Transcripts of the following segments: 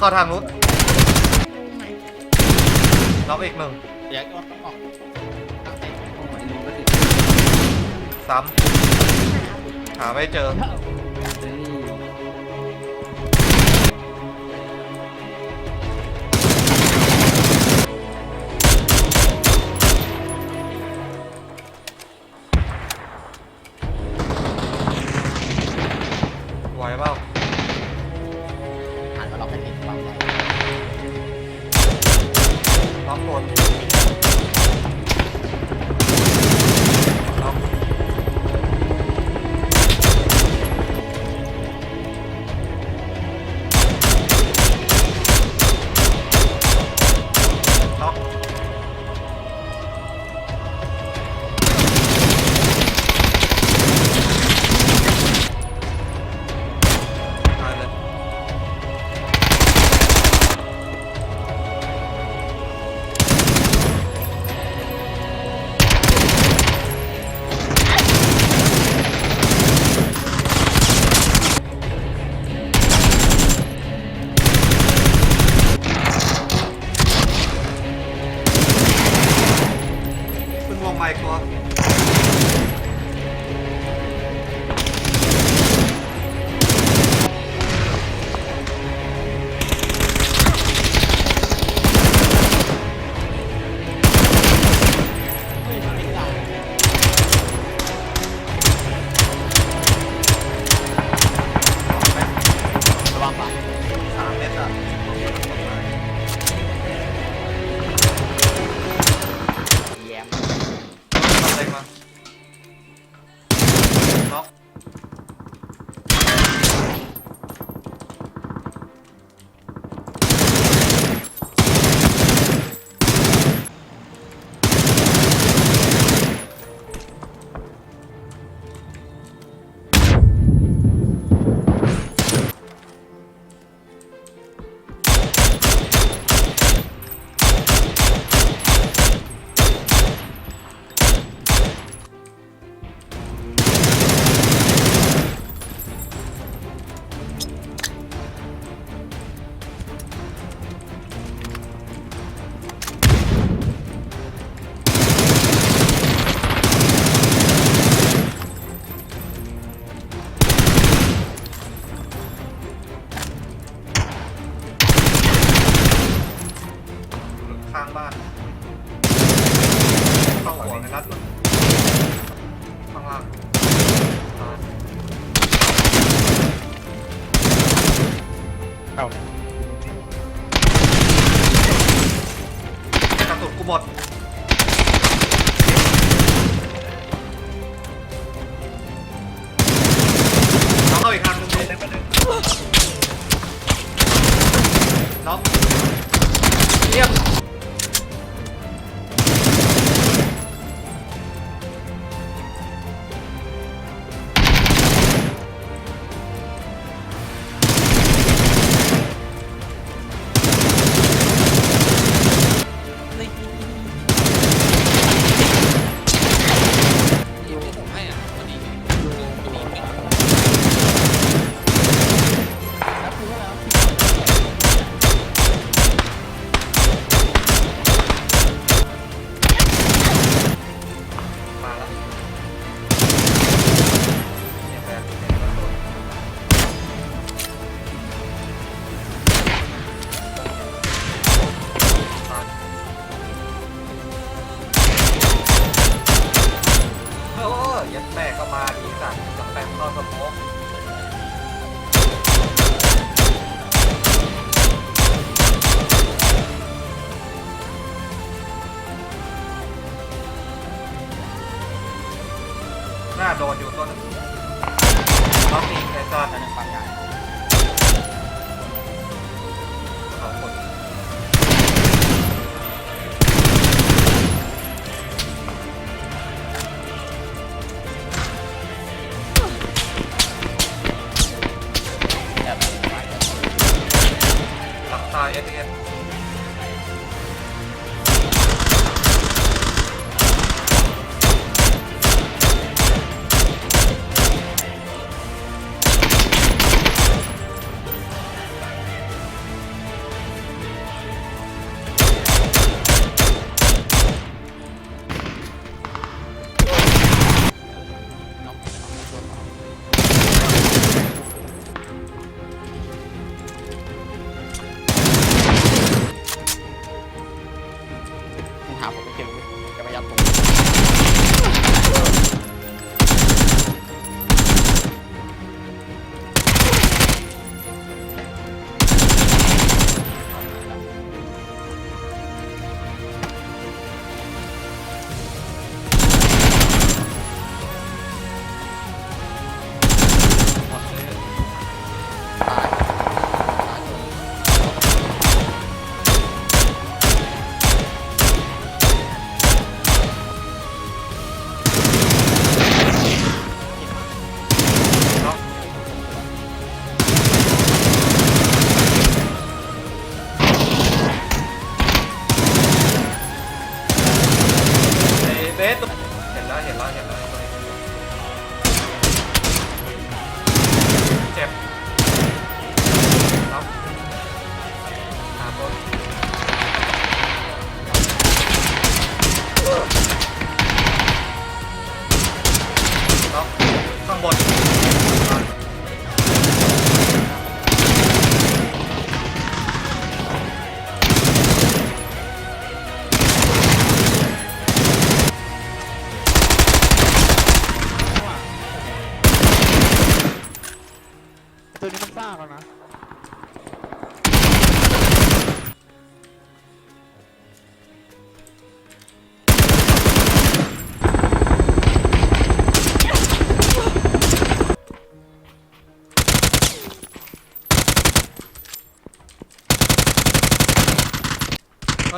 เข้าทางนู้นน็อกอีกหนึ่งเดี๋ยวก็ต้อออกตั้งใจ ซ้ำหาไม่เจอ น็อกหมดน็ ข้างบ้านเข้าหัวในนัดมันข้างล่างตายเข้ากระสุนกูหมดน้องเอาอีกทางหนึงดูน้องเรียบ แปมเข้าสมองหน้าโดนอยู่ตัวนึงล็อกอีกไอ้สัตว์อันนึงความใหญ่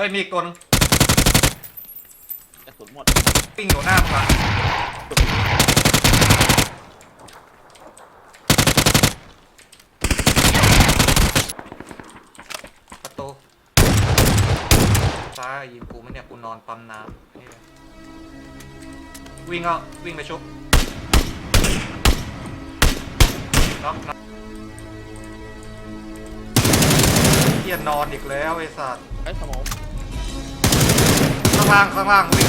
เฮ้ยมีอีกตัวนึงกระสุนหมดปิ้งอยู่หน้ามึงอะประตูซ้ายยิงกูไหมเนี่ยกูนอนปั๊มน้ำนี่เลยวิ่งเอาวิ่งไปชุบน็อกน็อกเฮียนอนอีกแล้วไอ้สัตว์เอ้ยสมอง ข้างล่างข้างล่างวิ่ง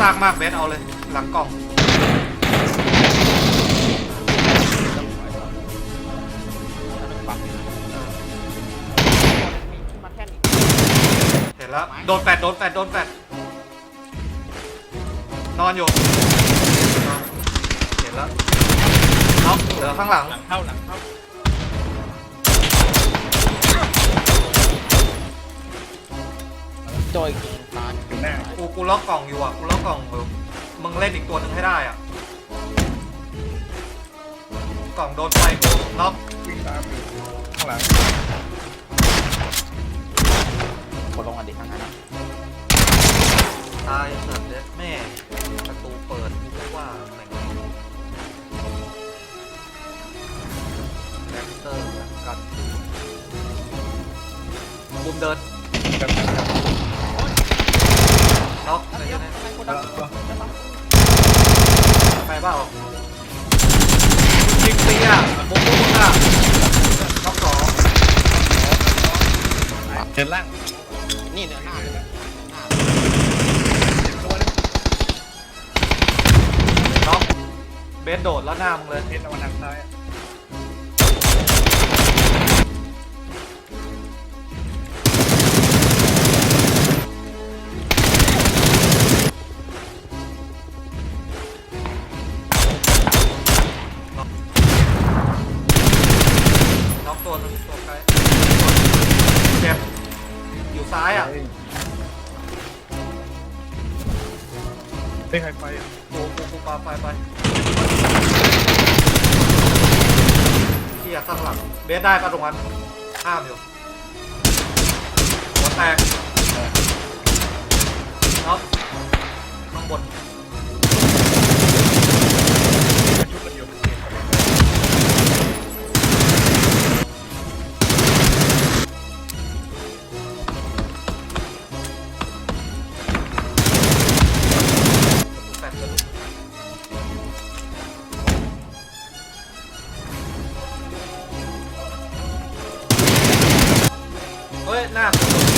ซากมากเบสเอาเลย หลังกล่องแท่นอีกเห็นแล้วโดนแฟดโดนแฟดโดนแฟดนอนอยู่เห็นแล้วน็อกเหลือข้างหลัง หลังเข้าหลังเข้า โจยตายอยู่หน้ากูกูล็อกกล่องอยู่อะกูล็อกกล่องอยู่มึงเล่นอีกตัวหนึ่งให้ได้อะกล่องโดนไฟกูน็อกวิ่งตามอยู่ข้างหลังกดลงกันดิทางนั้นนะตายสัตว์เด็ดแม่ประตูเปิดกูว่าแม่งแล็กเตอร์กันบุมเดินน็ อกเลยเดี๋ยวใช่ไหมทำไมคนดังได้ปะไปเปล่ายิงเปียบุกบุกอะน็อกสองเดินล่าง นี่เนื้อหน้าเลยนะหน้าตัวนึงน็อกเบสโดดแล้วหน้ามึงเลยเดินตะวันทางซ้าย ไปไปเียข้างหลังเบสได้ปะตรงนั้นห้ามอยู่หัวแตกน็อกข้างบน เ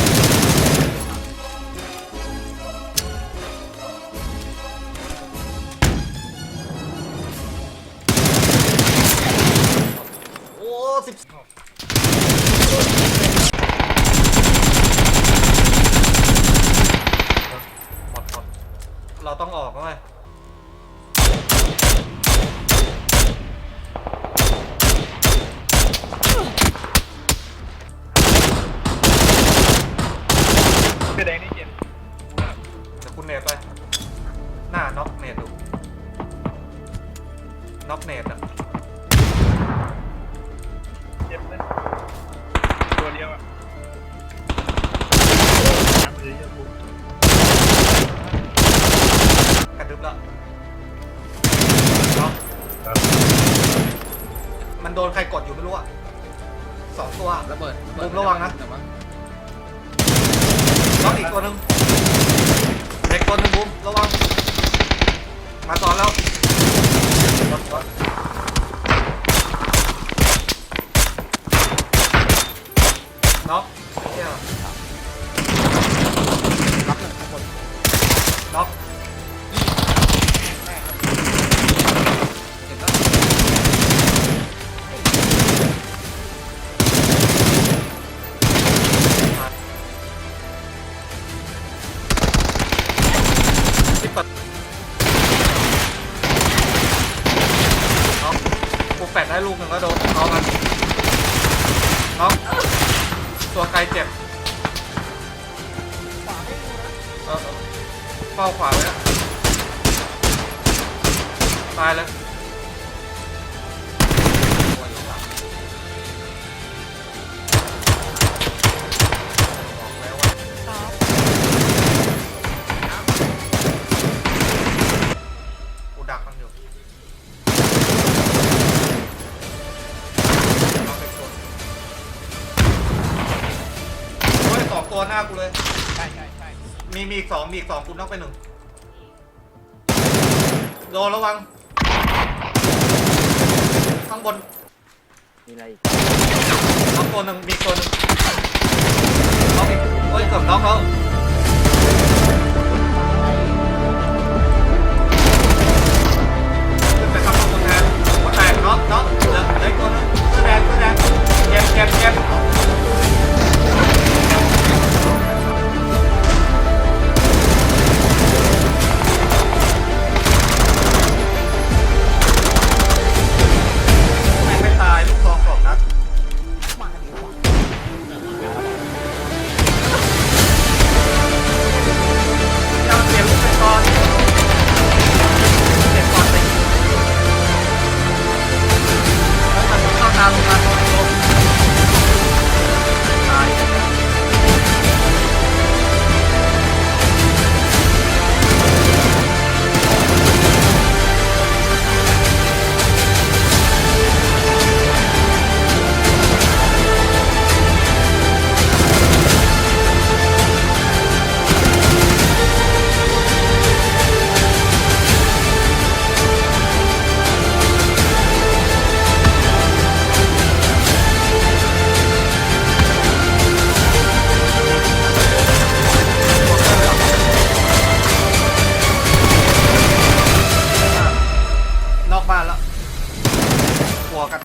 มันโดนใครกดอยู่ไม่รู้อะสองตัว ระเบิดบูมระวังนะ แต่ว่าน็อกอีกตัวหนึ่งเด็กตัวหนึ่งบูมระวัง มาตอนแล้วรถรถน็อกเที่ยรับหนึ่งข้างบนน็อก ได้ลูกหนึ่งก็โดนเอามันน้องตัวไกลเจ็บเออเออเฝ้าขวาไว้นะตายเลย หน้ากูเลย ใช่ใช่ใช่มีมีอีกสองมีอีกสองคุณต้องไปหนึ่งโดนระวัง ข้างบนมีอะไรอีกน้องตัวหนึ่งมีอีกตัวหนึ่งน้องอีกเฮ้ยเกือบน้องแล้ว